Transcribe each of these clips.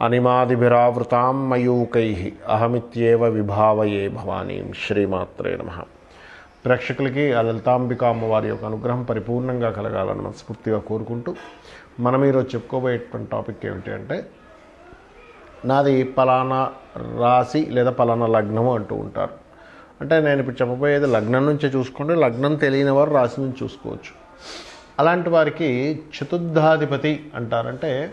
అనిమాదిభిరావృతాం మయూకై అహమిత్యేవ విభావయే భవానీం శ్రీమాత్రే నమ. ప్రేక్షకులకి ఆ లలితాంబిక అమ్మవారి యొక్క అనుగ్రహం పరిపూర్ణంగా కలగాలని మనస్ఫూర్తిగా కోరుకుంటూ మనం ఈరోజు చెప్పుకోబోయేటువంటి టాపిక్ ఏమిటి అంటే నాది పలానా రాశి లేదా పలానా లగ్నము అంటూ ఉంటారు. అంటే నేను ఇప్పుడు చెప్పబోయేది లగ్నం నుంచే చూసుకోండి లగ్నం తెలియని వారు రాశి నుంచి చూసుకోవచ్చు. అలాంటి వారికి చతుర్థాధిపతి అంటారంటే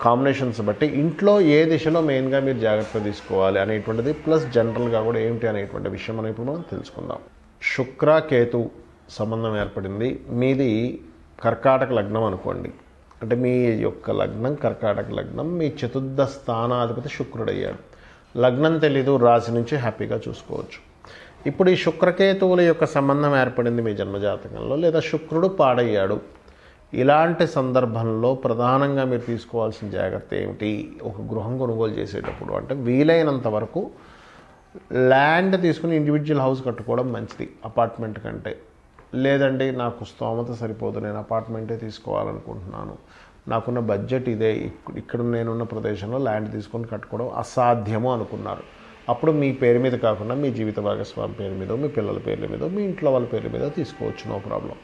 కాంబినేషన్స్ బట్టి ఇంట్లో ఏ దిశలో మెయిన్గా మీరు జాగ్రత్త తీసుకోవాలి అనేటువంటిది ప్లస్ జనరల్గా కూడా ఏమిటి అనేటువంటి విషయం మనం ఇప్పుడు మనం తెలుసుకుందాం. శుక్ర కేతు సంబంధం ఏర్పడింది. మీది కర్కాటక లగ్నం అనుకోండి. అంటే మీ యొక్క లగ్నం కర్కాటక లగ్నం మీ చతుర్థ స్థానాధిపతి శుక్రుడయ్యాడు. లగ్నం తెలీదు రాశి నుంచి హ్యాపీగా చూసుకోవచ్చు. ఇప్పుడు ఈ శుక్రకేతువుల యొక్క సంబంధం ఏర్పడింది మీ జన్మజాతకంలో లేదా శుక్రుడు పాడయ్యాడు. ఇలాంటి సందర్భంలో ప్రధానంగా మీరు తీసుకోవాల్సిన జాగ్రత్త ఏమిటి? ఒక గృహం కొనుగోలు చేసేటప్పుడు అంటే వీలైనంత వరకు ల్యాండ్ తీసుకుని ఇండివిజువల్ హౌస్ కట్టుకోవడం మంచిది అపార్ట్మెంట్ కంటే. లేదండి నాకు స్తోమత సరిపోదు నేను అపార్ట్మెంటే తీసుకోవాలనుకుంటున్నాను. నాకున్న బడ్జెట్ ఇదే ఇక్కడ ఇక్కడ నేనున్న ప్రదేశంలో ల్యాండ్ తీసుకొని కట్టుకోవడం అసాధ్యము అనుకున్నారు. అప్పుడు మీ పేరు మీద కాకుండా మీ జీవిత భాగస్వామి పేరు మీద మీ పిల్లల పేర్ల మీద మీ ఇంట్లో వాళ్ళ పేర్ల మీద తీసుకోవచ్చు నో ప్రాబ్లం.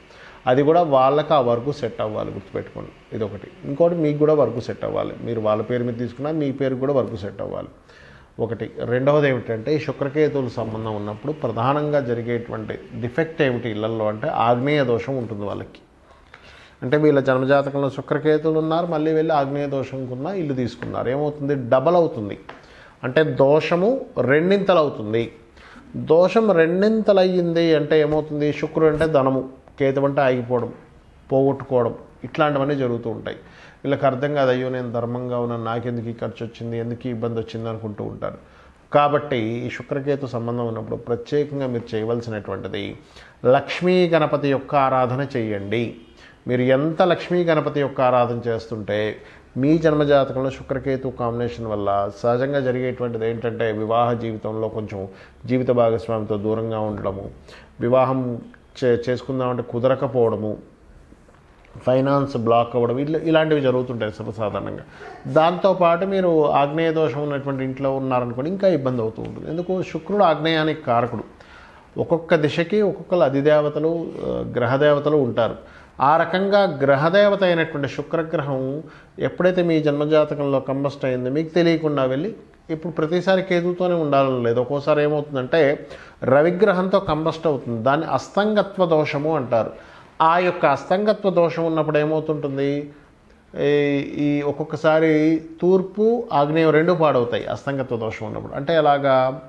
అది కూడా వాళ్ళకి ఆ వర్క్ సెట్ అవ్వాలి గుర్తుపెట్టుకోండి. ఇది ఒకటి ఇంకోటి మీకు కూడా వర్క్ సెట్ అవ్వాలి. మీరు వాళ్ళ పేరు మీద తీసుకున్నా మీ పేరు కూడా వర్క్ సెట్ అవ్వాలి. ఒకటి. రెండవది ఏమిటంటే ఈ శుక్రకేతువుల సంబంధం ఉన్నప్పుడు ప్రధానంగా జరిగేటువంటి డిఫెక్ట్ ఏమిటి ఇళ్ళలో అంటే ఆగ్నేయ దోషం ఉంటుంది వాళ్ళకి. అంటే వీళ్ళ జన్మజాతకంలో శుక్రకేతులు ఉన్నారు మళ్ళీ వెళ్ళి ఆగ్నేయ దోషంకున్న ఇల్లు తీసుకున్నారు. ఏమవుతుంది? డబల్ అవుతుంది. అంటే దోషము రెండింతలు అవుతుంది దోషం రెండింతలు అయ్యింది అంటే ఏమవుతుంది? శుక్రుడు అంటే ధనము. కేత వంట ఆగిపోవడం పోగొట్టుకోవడం ఇట్లాంటివన్నీ జరుగుతూ ఉంటాయి. వీళ్ళకి అర్థం కాదు అయ్యో నేను ధర్మంగా ఉన్నాను నాకెందుకు ఈ ఖర్చు వచ్చింది ఎందుకు ఇబ్బంది వచ్చింది అనుకుంటూ ఉంటారు. కాబట్టి ఈ శుక్రకేతు సంబంధం ఉన్నప్పుడు ప్రత్యేకంగా మీరు చేయవలసినటువంటిది లక్ష్మీ గణపతి యొక్క ఆరాధన చేయండి. మీరు ఎంత లక్ష్మీ గణపతి యొక్క ఆరాధన చేస్తుంటే మీ జన్మజాతకంలో శుక్రకేతు కాంబినేషన్ వల్ల సహజంగా జరిగేటువంటిది ఏంటంటే వివాహ జీవితంలో కొంచెం జీవిత భాగస్వామితో దూరంగా ఉండడము వివాహం చే చేసుకుందామంటే కుదరకపోవడము ఫైనాన్స్ బ్లాక్ అవ్వడం ఇట్లా ఇలాంటివి జరుగుతుంటాయి సర్వసాధారణంగా. దాంతోపాటు మీరు ఆగ్నేయ దోషం ఉన్నటువంటి ఇంట్లో ఉన్నారనుకోండి ఇంకా ఇబ్బంది అవుతూ ఉంటుంది. ఎందుకు? శుక్రుడు ఆగ్నేయానికి కారకుడు. ఒక్కొక్క దిశకి ఒక్కొక్కరు అధిదేవతలు గ్రహదేవతలు ఉంటారు. ఆ రకంగా గ్రహదేవత అయినటువంటి శుక్రగ్రహం ఎప్పుడైతే మీ జన్మజాతకంలో కంబస్ట్ అయిందో మీకు తెలియకుండా వెళ్ళి ఇప్పుడు ప్రతిసారి కేతుతోనే ఉండాలని లేదు. ఒక్కోసారి ఏమవుతుందంటే రవిగ్రహంతో కంబస్ట్ అవుతుంది. దాన్ని అస్తంగత్వ దోషము అంటారు. ఆ యొక్క అస్తంగత్వ దోషం ఉన్నప్పుడు ఏమవుతుంటుంది? ఈ- ఈ ఒక్కొక్కసారి తూర్పు ఆగ్నేయం రెండు పాడవుతాయి అస్తంగత్వ దోషం ఉన్నప్పుడు. అంటే ఎలాగా?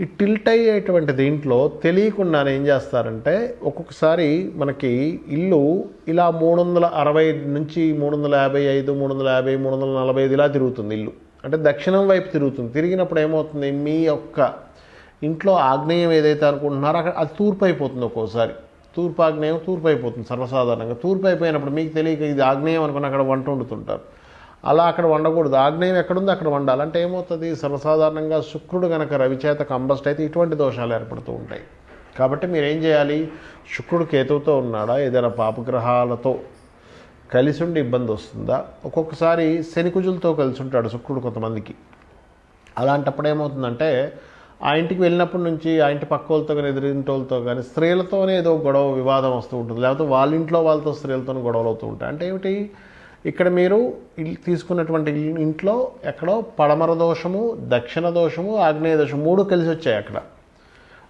ఈ టిల్ట్ అయ్యేటువంటి దీంట్లో తెలియకుండానే ఏం చేస్తారంటే ఒక్కొక్కసారి మనకి ఇల్లు ఇలా మూడు వందల అరవై నుంచి మూడు వందల యాభై ఐదు మూడు వందల యాభై మూడు వందల నలభై ఐదు ఇలా తిరుగుతుంది ఇల్లు. అంటే దక్షిణం వైపు తిరుగుతుంది. తిరిగినప్పుడు ఏమవుతుంది? మీ యొక్క ఇంట్లో ఆగ్నేయం ఏదైతే అనుకుంటున్నారో అక్కడ అది తూర్పు అయిపోతుంది ఒక్కోసారి. తూర్పు ఆగ్నేయం తూర్పు అయిపోతుంది సర్వసాధారణంగా. తూర్పు అయిపోయినప్పుడు మీకు తెలియక ఇది ఆగ్నేయం అనుకుని అక్కడ వంట వండుతుంటారు. అలా అక్కడ వండకూడదు. ఆగ్నేయం ఎక్కడుందో అక్కడ వండాలి. అంటే ఏమవుతుంది? సర్వసాధారణంగా శుక్రుడు కనుక రవిచేత కంబస్ట్ అయితే ఇటువంటి దోషాలు ఏర్పడుతూ ఉంటాయి. కాబట్టి మీరేం చేయాలి? శుక్రుడు కేతువుతో ఉన్నాడా? ఏదైనా పాపగ్రహాలతో కలిసి ఉండి ఇబ్బంది వస్తుందా? ఒక్కొక్కసారి శనికుజులతో కలిసి ఉంటాడు శుక్రుడు కొంతమందికి. అలాంటప్పుడు ఏమవుతుందంటే ఆ ఇంటికి వెళ్ళినప్పటి నుంచి ఆ ఇంటి పక్క వాళ్ళతో కానీ ఎదురింటోళ్ళతో కానీ స్త్రీలతోనే ఏదో గొడవ వివాదం వస్తూ ఉంటుంది. లేకపోతే వాళ్ళ ఇంట్లో వాళ్ళతో స్త్రీలతో గొడవలు అవుతూ ఉంటాయి. అంటే ఏమిటి? ఇక్కడ మీరు తీసుకున్నటువంటి ఇంట్లో ఎక్కడో పడమర దోషము దక్షిణ దోషము ఆగ్నేయ దోషం మూడు కలిసి వచ్చాయి అక్కడ.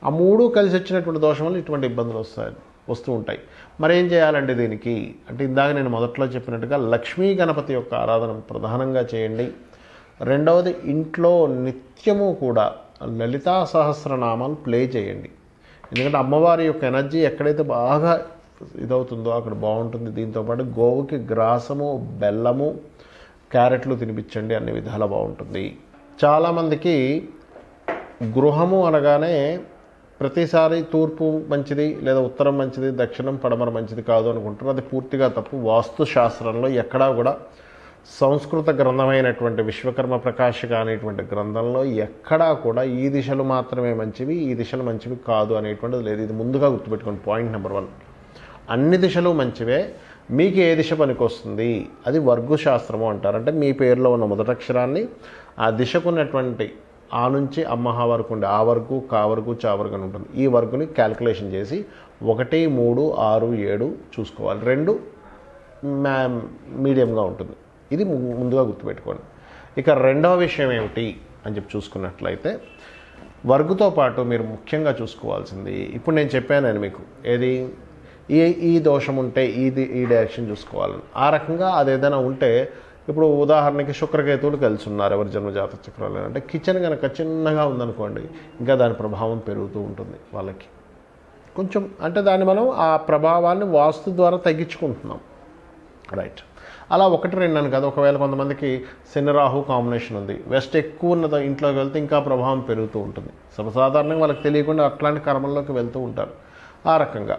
ఆ మూడు కలిసి వచ్చినటువంటి దోషం వల్ల ఇటువంటి ఇబ్బందులు వస్తాయి వస్తూ ఉంటాయి. మరి ఏం చేయాలండి దీనికి? అంటే ఇందాక నేను మొదట్లో చెప్పినట్టుగా లక్ష్మీ గణపతి యొక్క ఆరాధన ప్రధానంగా చేయండి. రెండవది ఇంట్లో నిత్యము కూడా లలితా సహస్రనామాలు ప్లే చేయండి. ఎందుకంటే అమ్మవారి యొక్క ఎనర్జీ ఎక్కడైతే బాగా ఇదవుతుందో అక్కడ బాగుంటుంది. దీంతోపాటు గోవుకి గ్రాసము బెల్లము క్యారెట్లు తినిపించండి అన్ని విధాలు బాగుంటుంది. చాలామందికి గృహము అనగానే ప్రతిసారి తూర్పు మంచిది లేదా ఉత్తరం మంచిది దక్షిణం పడమర మంచిది కాదు అనుకుంటారు. అది పూర్తిగా తప్పు. వాస్తు శాస్త్రంలో ఎక్కడా కూడా సంస్కృత గ్రంథమైనటువంటి విశ్వకర్మ ప్రకాశిక అనేటువంటి గ్రంథంలో ఎక్కడా కూడా ఈ దిశలు మాత్రమే మంచివి ఈ దిశలు మంచివి కాదు అనేటువంటిది లేదు. ఇది ముందుగా గుర్తుపెట్టుకోండి. Point number one. అన్ని దిశలు మంచివే మీకు ఏ దిశ పనికొస్తుంది? అది వర్గుశాస్త్రము అంటారు. అంటే మీ పేరులో ఉన్న మొదటక్షరాన్ని ఆ దిశకు ఉన్నటువంటి ఆ నుంచి అమ్మహ వరకు ఉండే ఆ వరకు కా వరకు చా వరకు అని ఉంటుంది. ఈ వరకుని క్యాల్కులేషన్ చేసి ఒకటి మూడు ఆరు ఏడు చూసుకోవాలి. రెండు మ్యా మీడియంగా ఉంటుంది. ఇది ముందుగా గుర్తుపెట్టుకోండి. ఇక రెండవ విషయం ఏమిటి అని చెప్పి చూసుకున్నట్లయితే వర్గుతో పాటు మీరు ముఖ్యంగా చూసుకోవాల్సింది ఇప్పుడు నేను చెప్పాను మీకు ఏది? ఈ ఈ దోషం ఉంటే ఇది ఈ డైరెక్షన్ చూసుకోవాలని. ఆ రకంగా అది ఏదైనా ఉంటే ఇప్పుడు ఉదాహరణకి శుక్రకేతువులు కలిసి ఉన్నారు ఎవరి జన్మజాత చక్రాలు అంటే కిచెన్ కనుక చిన్నగా ఉందనుకోండి ఇంకా దాని ప్రభావం పెరుగుతూ ఉంటుంది వాళ్ళకి. కొంచెం అంటే దాన్ని మనం ఆ ప్రభావాన్ని వాస్తు ద్వారా తగ్గించుకుంటున్నాం. రైట్ అలా ఒకటి రెండు అని కాదు. ఒకవేళ కొంతమందికి శని రాహు కాంబినేషన్ ఉంది. వెస్ట్ ఎక్కువ ఉన్న ఇంట్లోకి వెళ్తే ఇంకా ప్రభావం పెరుగుతూ ఉంటుంది. సర్వసాధారణంగా వాళ్ళకి తెలియకుండా అట్లాంటి కర్మల్లోకి వెళ్తూ ఉంటారు. ఆ రకంగా.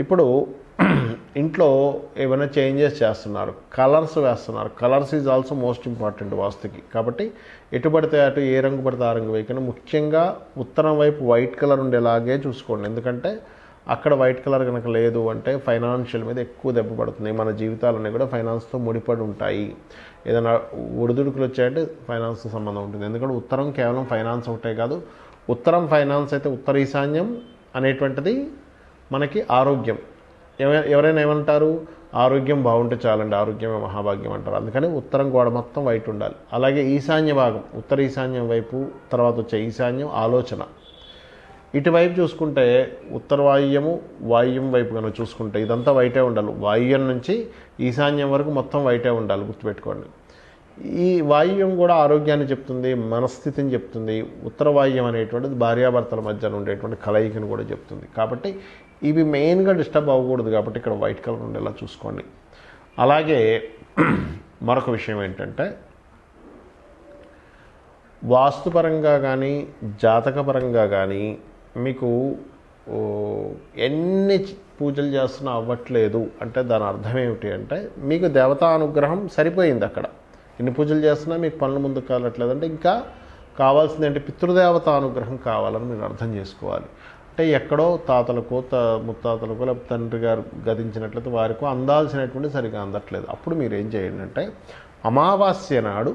ఇప్పుడు ఇంట్లో ఏమైనా చేంజెస్ చేస్తున్నారు కలర్స్ వేస్తున్నారు. Colours is also most important వాస్తుకి. కాబట్టి ఎటు పడితే అటు ఏ రంగు పడితే ఆ రంగు వేయకుండా ముఖ్యంగా ఉత్తరం వైపు వైట్ కలర్ ఉండేలాగే చూసుకోండి. ఎందుకంటే అక్కడ వైట్ కలర్ కనుక లేదు అంటే ఫైనాన్షియల్ మీద ఎక్కువ దెబ్బ పడుతుంది. మన జీవితాలన్నీ కూడా ఫైనాన్స్తో ముడిపడి ఉంటాయి. ఏదైనా ఒడిదుడుకులు వచ్చాయంటే ఫైనాన్స్తో సంబంధం ఉంటుంది. ఎందుకంటే ఉత్తరం కేవలం ఫైనాన్స్ ఒకటే కాదు ఉత్తరం ఫైనాన్స్ అయితే ఉత్తర ఈశాన్యం అనేటువంటిది మనకి ఆరోగ్యం. ఎవరైనా ఏమంటారు? ఆరోగ్యం బాగుంటే చాలండి ఆరోగ్యమే మహాభాగ్యం అంటారు. అందుకని ఉత్తరం గోడ మొత్తం వైట్ ఉండాలి. అలాగే ఈశాన్య భాగం ఉత్తర ఈశాన్యం వైపు తర్వాత వచ్చే ఈశాన్యం ఆలోచన. ఇటువైపు చూసుకుంటే ఉత్తర వాయువ్యము వాయువ్యం వైపు కనుక చూసుకుంటే ఇదంతా వైటే ఉండాలి. వాయుం నుంచి ఈశాన్యం వరకు మొత్తం వైటే ఉండాలి గుర్తుపెట్టుకోండి. ఈ వాయువ్యం కూడా ఆరోగ్యాన్ని చెప్తుంది మనస్థితిని చెప్తుంది. ఉత్తర వాయువ్యం అనేటువంటిది భార్యాభర్తల మధ్యన ఉండేటువంటి కలయికను కూడా చెప్తుంది. కాబట్టి ఇవి మెయిన్గా డిస్టర్బ్ అవ్వకూడదు కాబట్టి ఇక్కడ వైట్ కలర్ ఉండేలా చూసుకోండి. అలాగే మరొక విషయం ఏంటంటే వాస్తుపరంగా కానీ జాతకపరంగా కానీ మీకు ఎన్ని పూజలు చేస్తున్నా అవ్వట్లేదు అంటే దాని అర్థం ఏమిటి అంటే మీకు దేవతా అనుగ్రహం సరిపోయింది అక్కడ. ఎన్ని పూజలు చేస్తున్నా మీకు పనులు ముందుకు కావట్లేదు అంటే ఇంకా కావాల్సింది అంటే పితృదేవత అనుగ్రహం కావాలని మీరు అర్థం చేసుకోవాలి. అంటే ఎక్కడో తాతలకో త ముత్తాతలకో లేకపోతే తండ్రి గారు గతించినట్లయితే వారికో అందాల్సినటువంటి సరిగా అందట్లేదు. అప్పుడు మీరు ఏం చేయండి అంటే అమావాస్య నాడు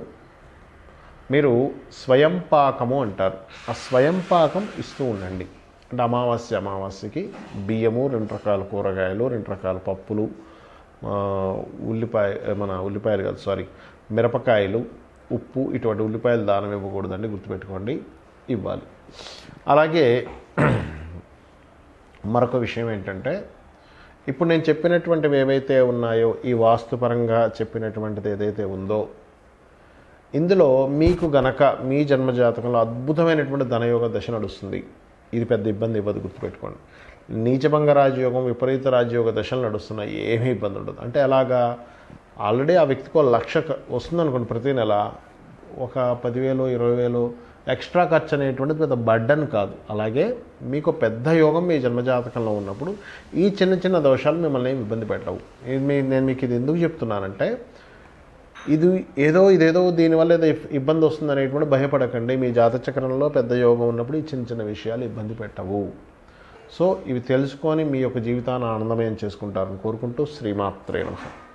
మీరు స్వయం పాకము అంటారు. ఆ స్వయం పాకం ఇస్తూ ఉండండి. అంటే అమావాస్య అమావాస్యకి బియ్యము రెండు రకాల కూరగాయలు రెండు రకాల పప్పులు ఉల్లిపాయ మన ఉల్లిపాయలు కాదు సారీ మిరపకాయలు ఉప్పు ఇటువంటి ఉల్లిపాయలు దానం ఇవ్వకూడదండి గుర్తుపెట్టుకోండి ఇవ్వాలి. అలాగే మరొక విషయం ఏంటంటే ఇప్పుడు నేను చెప్పినటువంటివి ఏవైతే ఉన్నాయో ఈ వాస్తుపరంగా చెప్పినటువంటిది ఏదైతే ఉందో ఇందులో మీకు గనక మీ జన్మజాతకంలో అద్భుతమైనటువంటి ధనయోగ దశ నడుస్తుంది. ఇది పెద్ద ఇబ్బంది ఇవ్వదు గుర్తుపెట్టుకోండి. నీచభంగ రాజయోగం విపరీత రాజయోగ దశలు నడుస్తున్నాయి ఏమీ ఇబ్బంది ఉండదు. అంటే అలాగా ఆల్రెడీ ఆ వ్యక్తికి ఒక లక్ష వస్తుందనుకోండి ప్రతి నెల ఒక పదివేలు ఇరవై వేలు ఎక్స్ట్రా ఖర్చు అనేటువంటిది పెద్ద బడ్డన్ కాదు. అలాగే మీకు పెద్ద యోగం మీ జన్మజాతకంలో ఉన్నప్పుడు ఈ చిన్న చిన్న దోషాలు మిమ్మల్ని ఏమి ఇబ్బంది పెట్టవు. మీ నేను మీకు ఇది ఎందుకు చెప్తున్నానంటే ఇది ఏదో ఇదేదో దీనివల్ల ఏదో ఇబ్బంది వస్తుంది అనేటువంటి భయపడకండి. మీ జాతచక్రంలో పెద్ద యోగం ఉన్నప్పుడు ఈ చిన్న చిన్న విషయాలు ఇబ్బంది పెట్టవు. సో ఇవి తెలుసుకొని మీ యొక్క జీవితాన్ని ఆనందమయం చేసుకుంటారని కోరుకుంటూ శ్రీమాత్రే నమస్కారం